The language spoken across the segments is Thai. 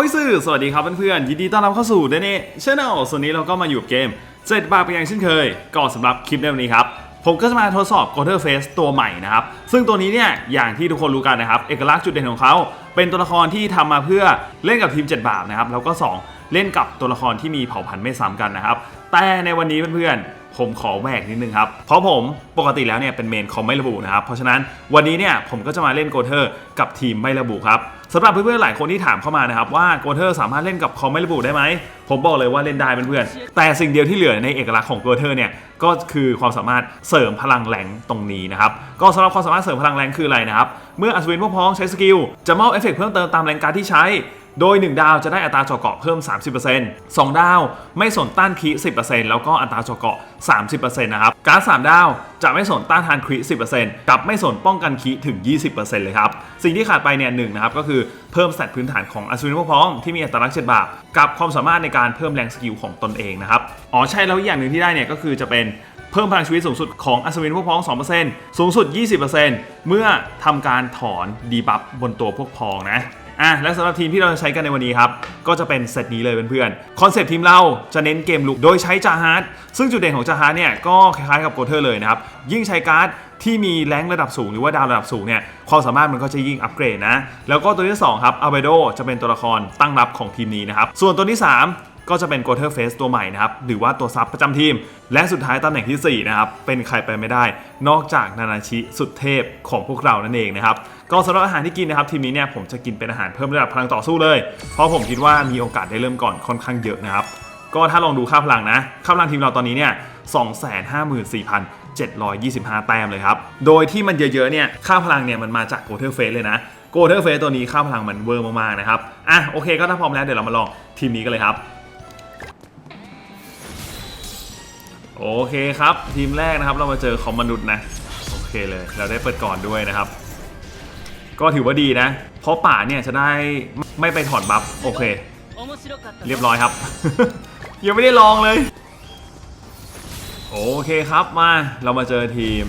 อ้ยสื่อ สวัสดีครับเพื่อนๆ ยินดีต้อนรับเข้าสู่เดเน่ชแนลส่วนนี้เราก็มาอยู่เกมเจ็ดบาทเป็นอย่างเช่นเคย ก็สำหรับคลิปในวันนี้ครับ ผมก็จะมาทดสอบ g o t e r Face ตัวใหม่นะครับ ซึ่งตัวนี้เนี่ย อย่างที่ทุกคนรู้กันนะครับ เอกลักษณ์จุดเด่นของเขา เป็นตัวละครที่ทำมาเพื่อเล่นกับทีม 7 บาทนะครับ แล้วก็ 2 เล่นกับตัวละครที่มีเผ่าพันธุ์ไม่ซ้ำกันนะครับ แต่ในวันนี้เพื่อนๆ ผมขอแหวกนิดนึงครับ เพราะผมปกติแล้วเนี่ยเป็นเมนคอมไม่ระบุนะครับ เพราะฉะนั้นวันนี้เนี่ยผมก็จะมาเล่นโกเทอร์กับทีมไม่ระบุครับ สำหรับเพื่อนๆหลายคนที่ถามเข้ามานะครับว่าโกเทอร์สามารถเล่นกับคอมไม่ระบุได้ไหมผมบอกเลยว่าเล่นได้เพื่อนๆแต่สิ่งเดียวที่เหลือในเอกลักษณ์ของโกเทอร์เนี่ยก็คือความสามารถเสริมพลังแรงตรงนี้นะครับก็สำหรับความสามารถเสริมพลังแรงคืออะไรนะครับเมื่ออัศวินพวกพ้องใช้สกิลจะมอบเอฟเฟกต์เพิ่มเติมตามแรงการที่ใช้ โดย 1 ดาวจะได้อัตราจาะเกาะเพิ่ม 30% 2 ดาวไม่สนต้านคี10%แล้วก็อัตราเจาะเกาะ 30%นะครับ การ์ด3ดาวจะไม่สนต้านทานคี10%กับไม่สนป้องกันคีถึง 20%เลยครับ สิ่งที่ขาดไปเนี่ยหนึ่งนะครับก็คือเพิ่มสแตทพื้นฐานของอัศวินพวกพ้องที่มีอัตลักษณ์เจ็ดบาปกับความสามารถในการเพิ่มแรงสกิลของตนเองนะครับ อ๋อใช่แล้วอีกอย่างหนึ่งที่ได้เนี่ยก็คือจะเป็นเพิ่มพลังชีวิตสูงสุดของอัศวินพวกพ้อง 2%สูงสุด 20%เมื่อทำการถอนดีบัฟบนตัวพวกพ้องนะ อะและสำหรับทีมที่เราจะใช้กันในวันนี้ครับ ก็จะเป็นเซตนี้เลยเพื่อนๆคอนเซปต์ทีมเราจะเน้นเกมลุกโดยใช้จาฮาร์ดซึ่งจุดเด่นของจาฮาร์ดเนี่ยก็คล้ายๆกับโกเทอร์เลยนะครับ ยิ่งใช้การ์ดที่มีแรงระดับสูงหรือว่าดาวระดับสูงเนี่ยความสามารถมันก็จะยิ่งอัปเกรดนะ แล้วก็ตัวที่สองครับอาเบโดจะเป็นตัวละครตั้งรับของทีมนี้นะครับส่วนตัวที่สามก็จะเป็น g o t e r Face ตัวใหม่นะครับ หรือว่าตัวซับประจำทีม และสุดท้ายตำแหน่งทีสี่ 4 นะครับ เป็นใครไปไม่ได้ นอกจากนานาชิสุดเทพของพวกเรานั่นเองนะครับ ก็สำหรับอาหารที่กินนะครับทีมนี้เนี่ยผมจะกินเป็นอาหารเพิ่มระดับพลังต่อสู้เลย เพราะผมคิดว่ามีโอกาสได้เริ่มก่อนค่อนข้างเยอะนะครับก็ถ้าลองดูค่าพลังนะค่าพลังทีมเราตอนนี้เนี่ย254,725 แต้มเลยครับ โดยที่มันเยอะๆเนี่ยค่าพลังเนี่ยมันมาจาก g o t e r Face เลยนะ g o t e r Face ตัวนี้ค่าพลังมันเวอร์มากๆนะครับอะโอเคก็ถ้าพร้อมแล้วเดี๋ยวเรามาลองทีมนี้กันเลยครับโอเคครับทีมแรกนะครับเรามาเจอคอมมนุษย์นะโอเคเลย เราได้เปิดก่อนด้วยนะครับ ก็ถือว่าดีนะ เพราะป่าเนี่ยจะได้ไม่ไปถอนบัฟโอเค เรียบร้อยครับ ยังไม่ได้ลองเลย โอเคครับมาเรามาเจอทีม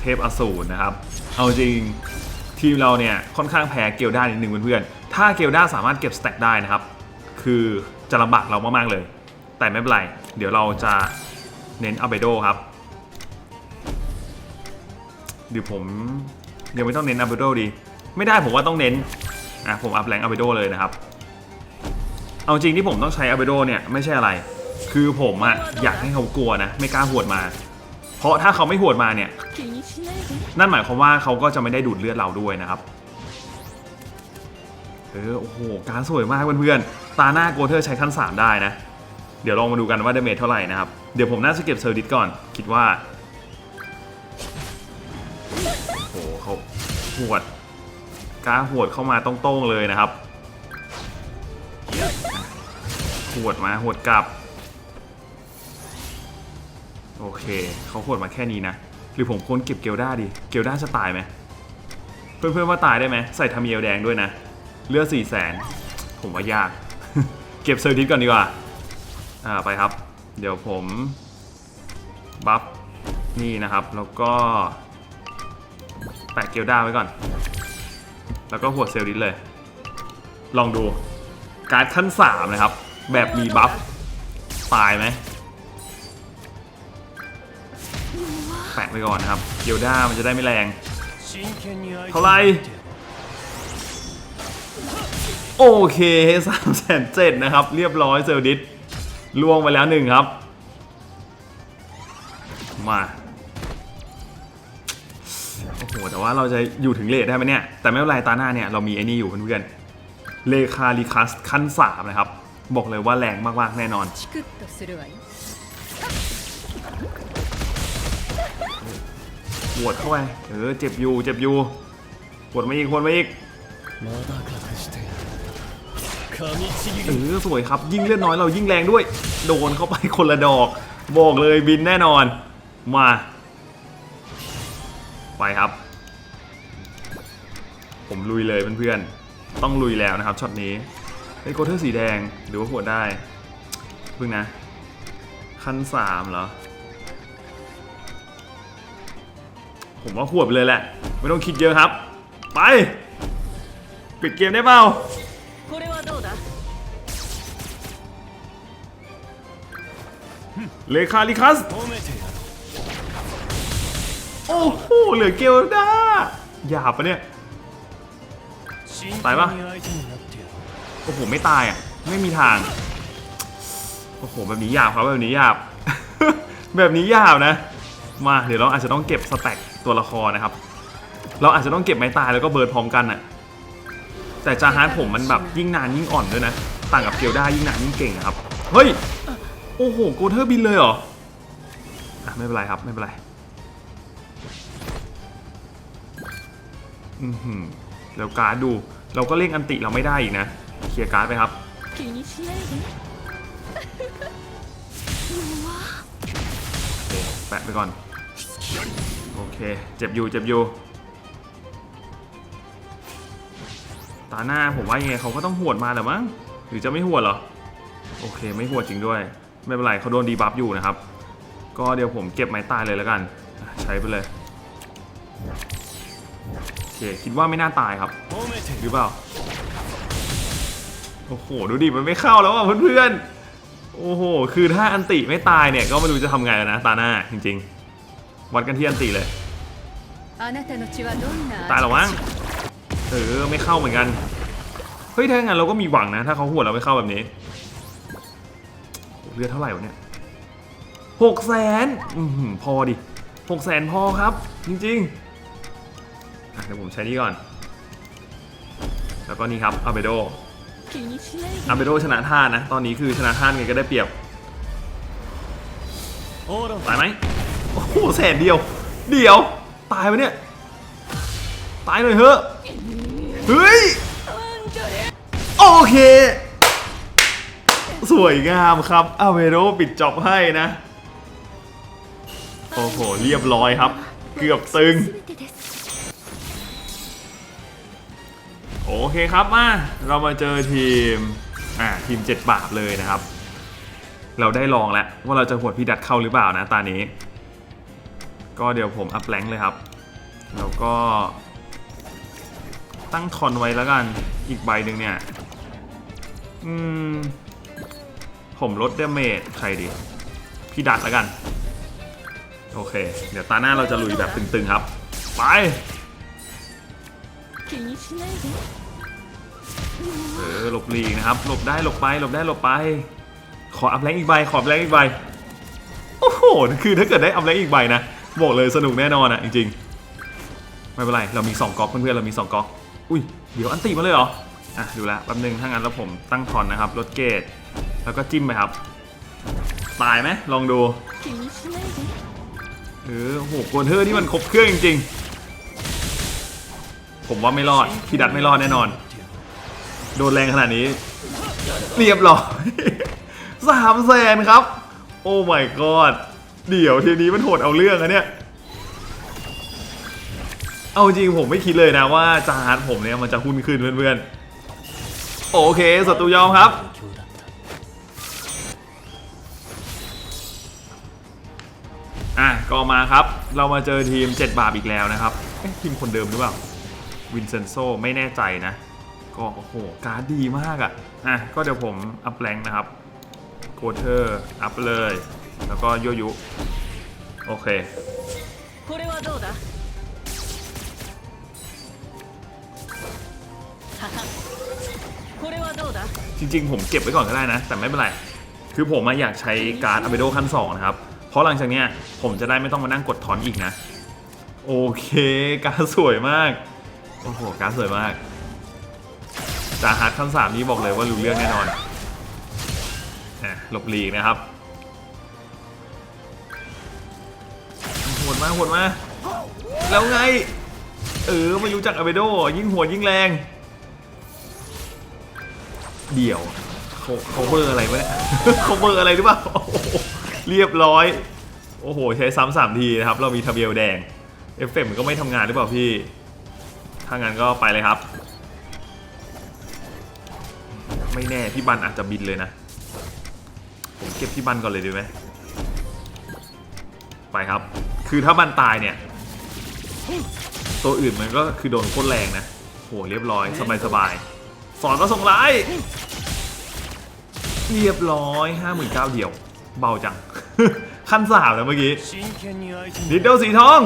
เทพอสูรนะครับ เอาจริงทีมเราเนี่ยค่อนข้างแพ้เกลด้านิดนึงเพื่อนๆ ถ้าเกลด้าสามารถเก็บสแต็กได้นะครับ คือจะลำบากเรามากๆเลย แต่ไม่เป็นไร เดี๋ยวเราจะเน้นอัลเบโดครับเดี๋ยวผมยังไม่ต้องเน้นอัลเบโดดี ไม่ได้ผมว่าต้องเน้นอะผมอัพแรงอัาเบโดเลยนะครับ เอาจริงที่ผมต้องใช้อัาเบโดเนี่ยไม่ใช่อะไร คือผมอะอยากให้เขากลัวนะ ไม่กล้าหวดมา เพราะถ้าเขาไม่หวดมาเนี่ย นั่นหมายความว่าเขาก็จะไม่ได้ดูดเลือดเราด้วยนะครับเออโอ้โหการสวยมากเพื่อนๆตาหน้าโกเทอร์ใช้ขั้น 3 ได้นะ เดี๋ยวลองมาดูกันว่าเดเมจเท่าไหร่นะครับ เดี๋ยวผมน่าจะเก็บเซอร์ดิสก่อน คิดว่าโอ้โหเขาหวด กล้าหวดเข้ามาตรงๆเลยนะครับหวดมาหวดกลับ โอเคเขาหวดมาแค่นี้นะ หรือผมควรเก็บเกลด้าดี เกลด้าจะตายไหมเพื่อนๆว่าตายได้ไหมใส่ทามีเอลแดงด้วยนะ เลือดสี่แสนผมว่ายาก เก็บเซอร์ดิสก่อนดีกว่า อ่าไปครับ เดี๋ยวผมบัฟนี่นะครับ แล้วก็แปะเกลด้าไว้ก่อน แล้วก็หัวเซลลิสเลย ลองดู การ์ดขั้น 3 นะครับ แบบมีบัฟ ตายไหมแปะไปก่อนนะครับเกลด้ามันจะได้ไม่แรง เท่าไหรโอเคสามแสนเจ็ดนะครับ เรียบร้อยเซลลดิสล่วงไปแล้วหนึ่งครับ มา ว่าเราจะอยู่ถึงเลทได้ไหมเนี่ย แต่ไม่เป็นไรตาหน้าเนี่ยเรามีไอ้นี่อยู่เพื่อนๆเลคาลิคัสขั้น 3 นะครับ บอกเลยว่าแรงมากๆ แน่นอน ปวดเข้าไป เออ เจ็บอยู่ เจ็บอยู่ ปวดมาอีกปวดมาอีกเออสวยครับ ยิ่งเลือดน้อยเรายิ่งแรงด้วย โดนเข้าไปคนละดอก บอกเลยบินแน่นอน มา ไปครับ ผมลุยเลยเพื่อนๆ ต้องลุยแล้วนะครับช็อตนี้เฮ้ยโกเทอร์สีแดงหรือว่าหัวได้พึ่งนะ ขั้นสามเหรอ ผมว่าหัวไปเลยแหละ ไม่ต้องคิดเยอะครับ ไป ปิดเกมได้เปล่าเลคาลิคัส โอ้โหเหลือเกลด้าหยาบปะเนี่ย ตายปะโอ้โหไม่ตายอะ ไม่มีทาง โอ้โหแบบนี้ยาวครับแบบนี้ยาว แบบนี้ยาวนะ มาเดี๋ยวเราอาจจะต้องเก็บสเต็กตัวละครนะครับ เราอาจจะต้องเก็บไม้ตายแล้วก็เบิร์ดพร้อมกันอะ แต่จาฮาร์ดผมมันแบบยิ่งนานยิ่งอ่อนด้วยนะ ต่างกับเกียวได้ยิ่งนานยิ่งเก่งครับ เฮ้ย โอ้โหโกเธอร์บินเลยเหรออะไม่เป็นไรครับไม่เป็นไร อือหือ แล้วการ์ดดู เราก็เล่งอันติเราไม่ได้อีกนะเคลียร์การ์ดไปครับแปะไปก่อน โอเค เจ็บอยู่เจ็บอยู่ตาหน้าผมว่าไงเขาก็ต้องหวดมาแหละมั้งหรือจะไม่หวดเหรอ โอเคไม่หวดจริงด้วย ไม่เป็นไรเขาโดนดีบัฟอยู่นะครับ ก็เดี๋ยวผมเก็บไม้ตายเลยแล้วกัน ใช้ไปเลย คิดว่าไม่น่าตายครับ หรือเปล่า โอ้โห ดูดิ มันไม่เข้าแล้วอะเพื่อนๆ โอ้โห คือถ้าอันติไม่ตายเนี่ย ก็ไม่รู้จะทำไงแล้วนะ ตาหน้าจริง ๆ วัดกันที่อันติเลย ตายหรอวะเออ ไม่เข้าเหมือนกัน เฮ้ย ถ้างั้นเราก็มีหวังนะ ถ้าเขาหัวเราไม่เข้าแบบนี้เลือเท่าไหร่วะเนี่ยหกแสนพอดิหกแสนพอครับ จริง ๆ เดี๋ยวผมใช้นี่ก่อน แล้วก็นี่ครับอาเบโดอาเบโดชนะท่านะ ตอนนี้คือชนะท่านไงก็ได้เปรียบตายไหมโอ้โหแสนเดียว เดียว ตายไปเนี่ย ตายหน่อยเถอะ เฮ้ย โอเค สวยงามครับอาเวโดปิดจอบให้นะ โอ้โห เรียบร้อยครับ เกือบตึง โอเคครับมาเรามาเจอทีมอ่าทีมเจ็ดบาปเลยนะครับ เราได้ลองแล้วว่าเราจะหวดพี่ดัดเข้าหรือเปล่านะตานี้ ก็เดี๋ยวผมอัพแรงเลยครับ แล้วก็ตั้งทอนไว้แล้วกันอีกใบหนึ่งเนี่ย อืม ผมลดเดเมจใครดี พี่ดัดแล้วกัน โอเค เดี๋ยวตาหน้าเราจะลุยแบบตึงๆครับ ไป 気にしないで เออหลบหลีกนะครับ หลบได้หลบไปหลบได้หลบไป ขออัพแรงค์อีกใบ ขออัพแรงค์อีกใบ โอ้โห คือถ้าเกิดได้อัพแรงค์อีกใบนะ บอกเลยสนุกแน่นอนอ่ะ จริงๆ ไม่เป็นไร เรามี 2ก๊อกเพื่อนๆ เรามี 2ก๊อก อุ้ย เดี๋ยวอันติมาเลยเหรอ อ่ะ ดูแลวแป๊บนึง ถ้างั้นแล้วผมตั้งทอนนะครับ ลดเกรดแล้วก็จิ้มไปครับ ตายไหมลองดู 気にしないで เออโหโกนเทอร์นี่มันครบเครื่องจริงๆ ผมว่าไม่รอด พี่ดัดไม่รอดแน่นอน โดนแรงขนาดนี้ เรียบร้อยสามแสนครับ โอ้ my god เดี๋ยวทีนี้มันโหดเอาเรื่องอะเนี่ย เอาจริงผมไม่คิดเลยนะว่าจาร์ผมเนี่ยมันจะหุ้นขึ้นเพื่อนๆ โอเคศัตรูยอมครับ อะก็มาครับ เรามาเจอทีม 7 บาปอีกแล้วนะครับทีมคนเดิมหรือเปล่า วินเซนโซไม่แน่ใจนะ ก็โอ้โห การดีมากอะ่ะ อะ ก็เดี๋ยวผมอัพแรงนะครับโคเทอร์ อัพเลย แล้วก็ยุยุ โอเคจริงๆ ผมเก็บไว้ก่อนก็ได้นะ แต่ไม่เป็นไร คือผมอยากใช้การ์ดอเบโดขั้น 2 นะครับ เพราะหลังจากนี้ผมจะได้ไม่ต้องมานั่งกดถอนอีกนะ โอเค การ์ดสวยมาก โอ้โหการสวยมากจาฮัทขั้นสามนี้บอกเลยว่ารู้เรื่องแน่นอนหลบหลีกนะครับหดมาหดมา แล้วไง เออไม่รู้จักอเบโด ยิ่งโหดยิ่งแรง เดี่ยวเขาเขาเบอร์อะไรวะเนี่ยเขาเบอร์อะไรหรือเปล่าเรียบร้อย โอ้โห ใช้ซ้ำสามทีนะครับ เรามีทะเบียลแดง เอฟเฟกต์มันก็ไม่ทำงานหรือเปล่าพี่ ถ้างั้นก็ไปเลยครับ ไม่แน่พี่บันอาจจะบินเลยนะ ผมเก็บพี่บันก่อนเลยดีไหมไปครับ คือถ้าบันตายเนี่ย ตัวอื่นมันก็คือโดนโคตรแรงนะโหเรียบร้อยสบายสบายสอนก็ส่งร้ายเรียบร้อยห้าหมื่นเก้าเดียว เบาจัง ขั้นสามแล้วเมื่อกี้ดิดเดิลสีทอง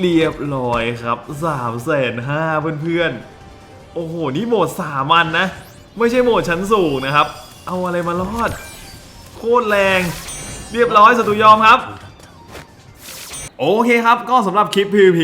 เรียบร้อยครับสามแสนห้าเพื่อนๆ โอ้โห นี่โหมดสามันนะ ไม่ใช่โหมดชั้นสูงนะครับ เอาอะไรมารอด โคตรแรง เรียบร้อยสตูยอมครับ โอเคครับ ก็สำหรับคลิป PVP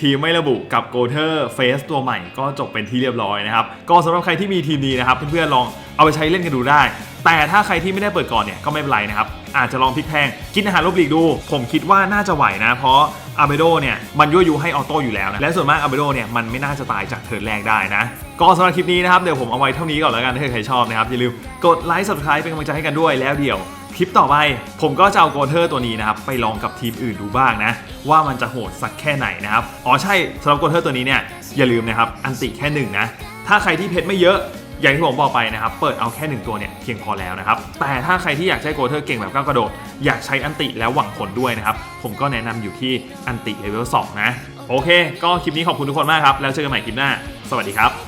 ทีมไม่ระบุกับโกเทอร์เฟสตัวใหม่ก็จบเป็นที่เรียบร้อยนะครับ ก็สำหรับใครที่มีทีมนี้นะครับ เพื่อนๆลองเอาไปใช้เล่นกันดูได้ แต่ถ้าใครที่ไม่ได้เปิดก่อนเนี่ยก็ไม่เป็นไรนะครับ อาจจะลองพลิกแพง กินอาหารลบหลีกดู ผมคิดว่าน่าจะไหวนะ เพราะอาเบโดเนี่ยมันยั่วยุให้ออโต้อยู่แล้วนะและส่วนมากอาเบโดเนี่ยมันไม่น่าจะตายจากเทิร์นแรกได้นะ ก็สำหรับคลิปนี้นะครับเดี๋ยวผมเอาไว้เท่านี้ก่อนแล้วกันถ้าใครชอบนะครับอย่าลืมกดไลค์ subscribe เป็นกำลังใจให้กันด้วยแล้วเดี๋ยว คลิปต่อไป ผมก็จะเอาโกเทอร์ตัวนี้นะครับไปลองกับทีมอื่นดูบ้างนะ ว่ามันจะโหดสักแค่ไหนนะครับ อ๋อใช่สำหรับโกเทอร์ตัวนี้เนี่ยอย่าลืมนะครับอันติแค่หนึ่งนะ ถ้าใครที่เพชรไม่เยอะอย่างที่ผมบอกไปนะครับ เปิดเอาแค่หนึ่งตัวเนี่ยเพียงพอแล้วนะครับ แต่ถ้าใครที่อยากใช้โกเทอร์เก่งแบบก้าวกระโดด อยากใช้อันติแล้วหวังผลด้วยนะครับ ผมก็แนะนำอยู่ที่อันติเลเวล2นะ โอเค ก็คลิปนี้ขอบคุณทุกคนมากครับ แล้วเจอกันใหม่คลิปหน้า สวัสดีครับ